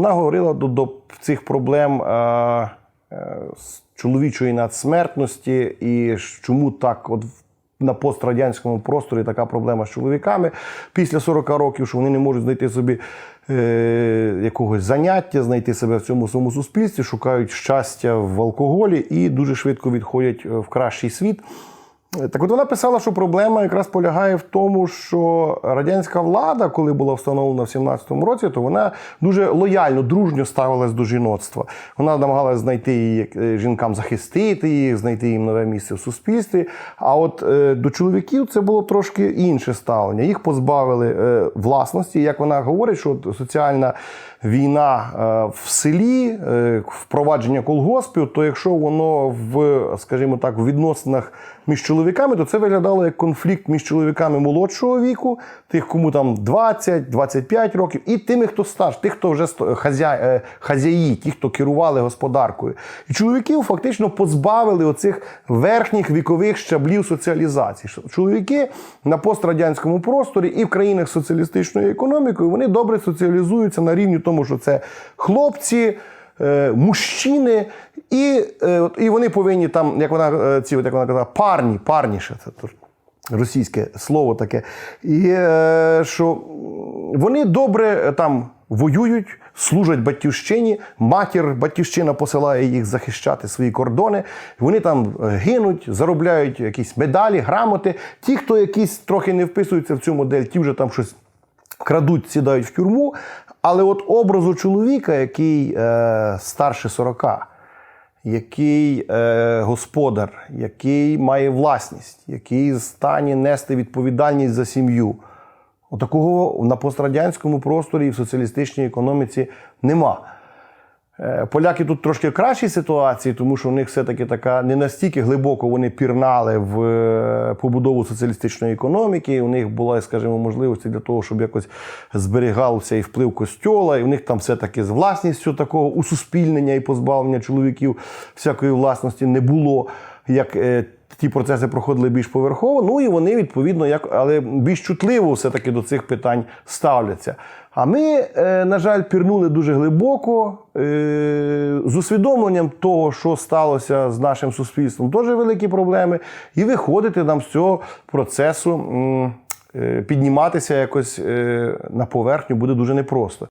Вона говорила до, до цих проблем е, е, чоловічої надсмертності і чому так от. На пострадянському просторі така проблема з чоловіками після 40 років, що вони не можуть знайти собі е, якогось заняття, знайти себе в цьому своєму суспільстві, шукають щастя в алкоголі і дуже швидко відходять е, в кращий світ. Так от вона писала, що проблема якраз полягає в тому, що радянська влада, коли була встановлена в 17-му році, то вона дуже лояльно, дружньо ставилась до жіноцтва. Вона намагалася знайти її е, жінкам, захистити їх, знайти їм нове місце в суспільстві. А от е, до чоловіків це було трошки інше ставлення. Їх позбавили е, власності. Як вона говорить, що от соціальна війна в селі, впровадження колгоспів, то якщо воно в, скажімо так, в відносинах між чоловіками, то це виглядало як конфлікт між чоловіками молодшого віку, тих, кому там 20-25 років, і тими, хто старш, тих, хто вже хазя, е, хазяї, ті, хто керували господаркою. І чоловіків фактично позбавили оцих верхніх вікових щаблів соціалізації. Чоловіки на пострадянському просторі і в країнах з соціалістичною економікою вони добре соціалізуються на рівні тому, що це хлопці. Е, Мужчини, і, е, і вони повинні там, як вона е, ці, як вона казала, парні, парніше, це російське слово таке. І що вони добре там воюють, служать батьківщині, матір батьківщина посилає їх захищати свої кордони. Вони там гинуть, заробляють якісь медалі, грамоти. Ті, хто якісь трохи не вписуються в цю модель, ті вже там щось крадуть, сідають в тюрму. Але от образу чоловіка, який е, старше 40, який е, господар, який має власність, який в стані нести відповідальність за сім'ю. Отакого на пострадянському просторі і в соціалістичній економіці нема. Е, Поляки тут трошки в кращій ситуації, тому що у них все-таки така не настільки глибоко вони пірнали в е, побудову соціалістичної економіки. У них була, скажімо, можливості для того, щоб якось зберігався і вплив костьола, і у них там все-таки з власністю такого усуспільнення і позбавлення чоловіків всякої власності не було. Як е, ті процеси проходили більш поверхово, ну і вони відповідно, як але більш чутливо все-таки до цих питань ставляться. А ми, е, на жаль, пірнули дуже глибоко е, з усвідомленням того, що сталося з нашим суспільством, теж великі проблеми, і виходити нам з цього процесу, е, підніматися якось на поверхню буде дуже непросто.